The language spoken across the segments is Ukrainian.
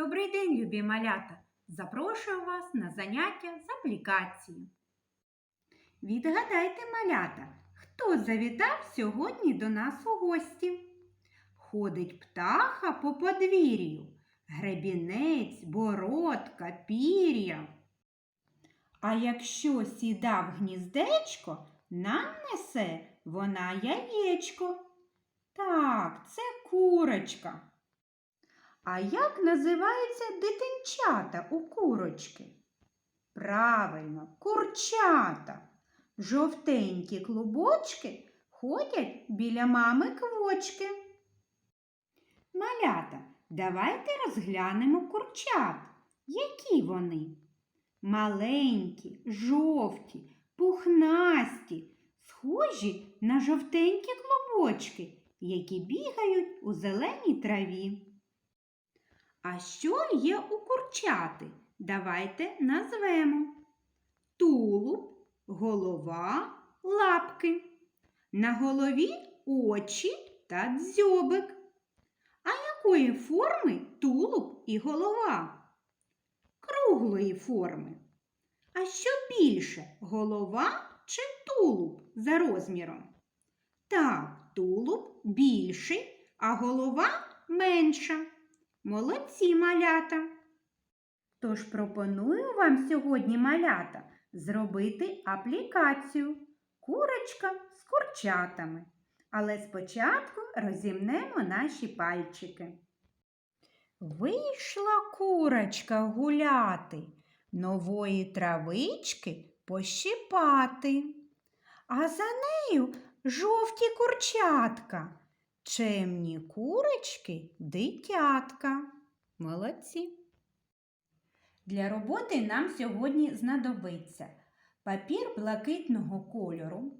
Добрий день, любі малята! Запрошую вас на заняття з аплікації. Відгадайте, малята, хто завітав сьогодні до нас у гості? Ходить птаха по подвір'ю, гребінець, бородка, пір'я. А якщо сіда в гніздечко, нам несе вона яєчко. Так, це курочка. А як називаються дитинчата у курочки? Правильно, курчата. Жовтенькі клубочки ходять біля мами квочки. Малята, давайте розглянемо курчат. Які вони? Маленькі, жовті, пухнасті, схожі на жовтенькі клубочки, які бігають у зеленій траві. А що є у курчати? Давайте назвемо тулуб, голова, лапки. На голові очі та дзьобик. А якої форми тулуб і голова? Круглої форми. А що більше голова чи тулуб за розміром? Так, тулуб більший, а голова менша. Молодці малята! Тож пропоную вам сьогодні малята зробити аплікацію курочка з курчатами. Але спочатку розімнемо наші пальчики. Вийшла курочка гуляти, нової травички пощипати. А за нею жовті курчатка. Чемні курочки дитятка. Молодці. Для роботи нам сьогодні знадобиться папір блакитного кольору,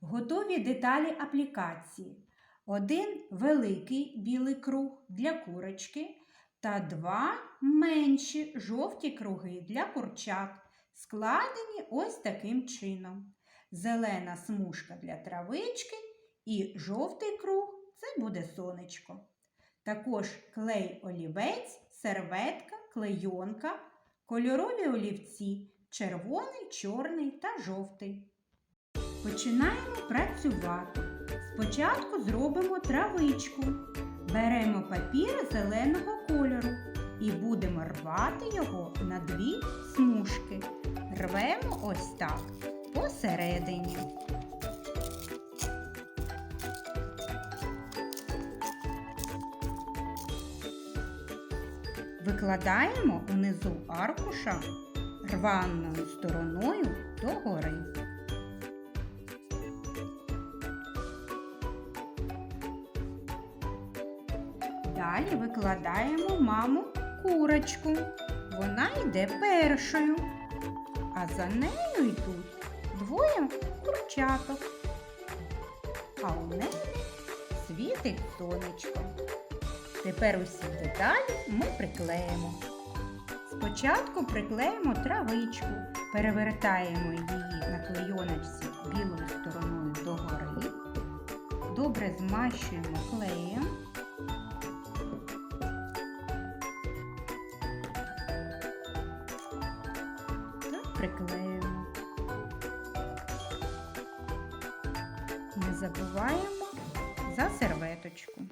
готові деталі аплікації, один великий білий круг для курочки та два менші жовті круги для курчат, складені ось таким чином. Зелена смужка для травички і жовтий круг це буде сонечко. Також клей олівець, серветка, клейонка, кольорові олівці червоний, чорний та жовтий. Починаємо працювати. Спочатку зробимо травичку. Беремо папір зеленого кольору і будемо рвати його на дві смужки. Рвемо ось так посередині. Викладаємо внизу аркуша рваною стороною догори. Далі викладаємо маму курочку. Вона йде першою, а за нею йдуть двоє курчаток. А у неї світить сонечко. Тепер усі деталі ми приклеїмо. Спочатку приклеїмо травичку, перевертаємо її на клейоночці білою стороною догори, добре змащуємо клеєм. Та приклеїмо. Не забуваємо за серветочку.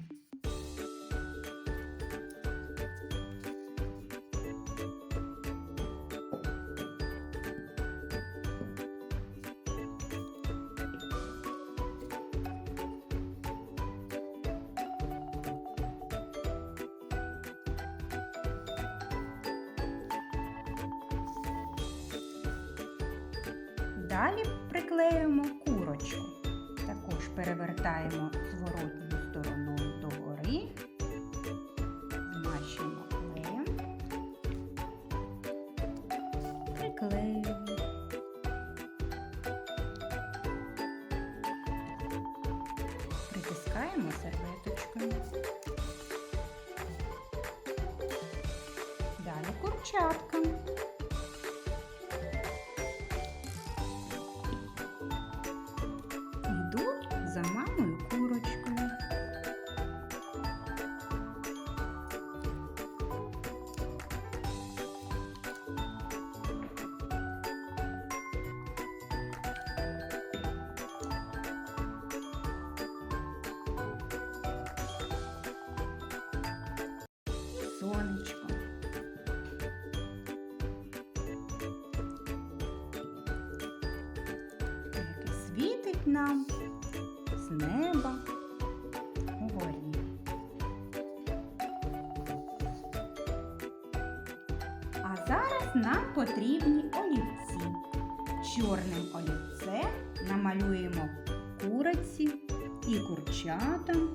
Далі приклеюємо курочку. Також перевертаємо зворотньою стороною догори, змащуємо клеєм, приклеюємо. Притискаємо серветочкою. Далі курчатка. Нам з неба угорі. А зараз нам потрібні олівці. Чорним олівцем намалюємо куриці і курчатам,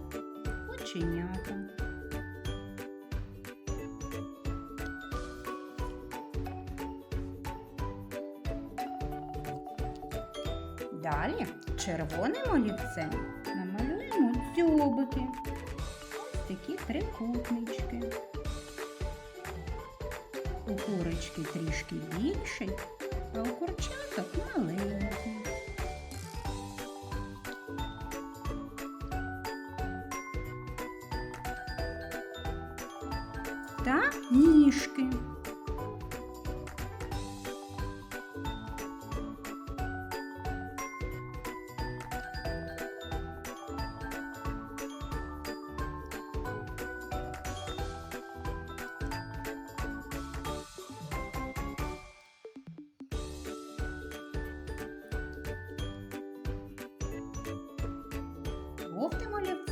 оченятам. Далі червоним олівцем намалюємо дзьобики. Ось такі трикутнички. У курочки трішки більший, а у курчаток маленький. Та ніжки.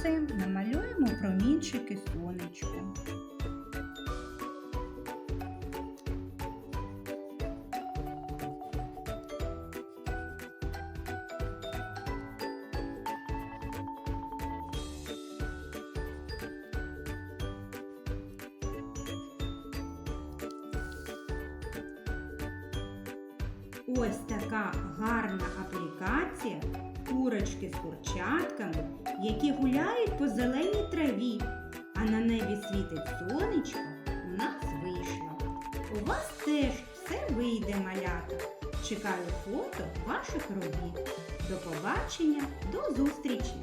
Олівцем намалюємо промінчики сонечка. Ось така гарна аплікація курочки з курчатками, які гуляють по зеленій траві, а на небі світить сонечко, у нас вийшло. У вас теж все вийде, малята. Чекаю фото ваших робіт. До побачення, до зустрічі!